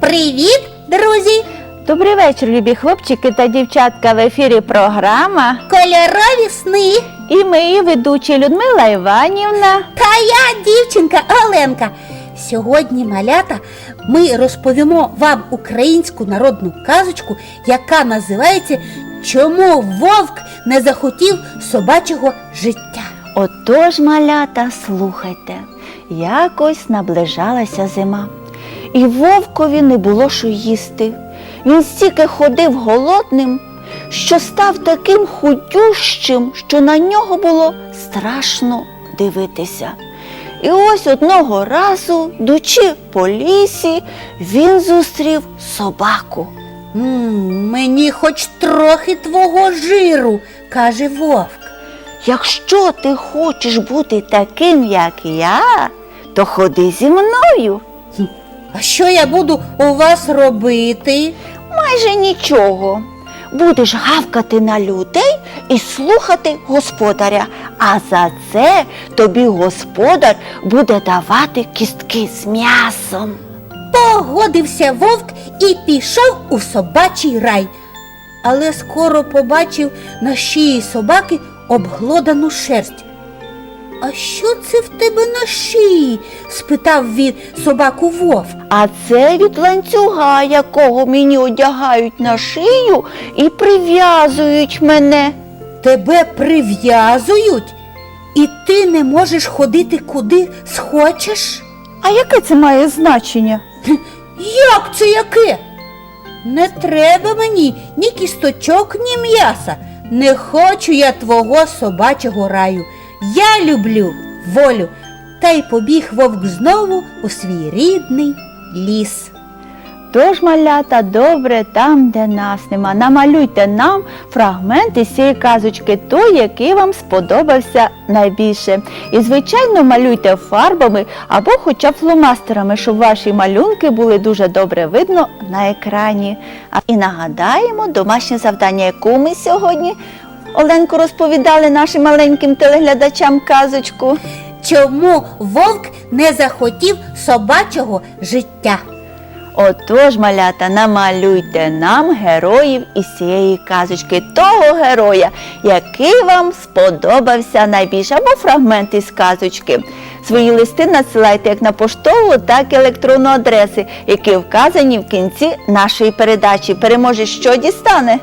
Привіт, друзі! Добрий вечір, любі хлопчики та дівчатка. В ефірі програма. Кольорові сни! І ми її ведучі Людмила Іванівна. Та я дівчинка Оленка. Сьогодні, малята, ми розповімо вам українську народну казочку, яка називається Чому вовк не захотів собачого життя. Отож, малята, слухайте, якось наближалася зима, і вовкові не було що їсти. Він стільки ходив голодним, що став таким худющим, що на нього було страшно дивитися. І ось одного разу, йдучи по лісі, він зустрів собаку. «М, мені хоч трохи твого жиру, каже вовк. Якщо ти хочеш бути таким, як я, то ходи зі мною. А що я буду у вас робити? Майже нічого. Будеш гавкати на людей і слухати господаря. А за це тобі господар буде давати кістки з м'ясом. Погодився вовк і пішов у собачий рай. Але скоро побачив на шиї собаки обглодану шерсть. А що це в тебе на шиї? спитав він собаку вовк. А це від ланцюга, якого мені одягають на шию і прив'язують мене. Тебе прив'язують, і ти не можеш ходити куди схочеш? А яке це має значення? Як це яке? Не треба мені ні кісточок, ні м'яса. Не хочу я твого собачого раю. Я люблю волю. Та й побіг вовк знову у свій рідний ліс. Тож, малята, добре там, де нас нема. Намалюйте нам фрагмент із цієї казочки, той, який вам сподобався найбільше. І, звичайно, малюйте фарбами або хоча б фломастерами, щоб ваші малюнки були дуже добре видно на екрані. І нагадаємо домашнє завдання, яку ми сьогодні Оленко розповідали нашим маленьким телеглядачам казочку. Чому вовк не захотів собачого життя? Отож, малята, намалюйте нам героїв із цієї казочки, того героя, який вам сподобався найбільше, або фрагмент із казочки. Свої листи надсилайте як на поштову, так і електронну адреси, які вказані в кінці нашої передачі. Переможе, що дістане.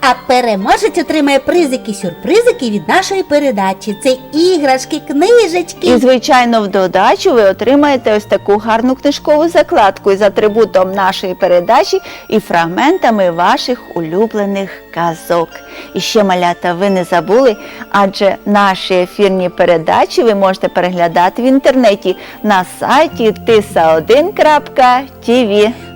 А переможець отримає призики сюрпризики від нашої передачі. Це іграшки, книжечки. І, звичайно, в додачу ви отримаєте ось таку гарну книжкову закладку із атрибутом нашої передачі і фрагментами ваших улюблених казок. І ще малята, ви не забули, адже наші ефірні передачі ви можете переглядати в інтернеті на сайті tisa1.tv.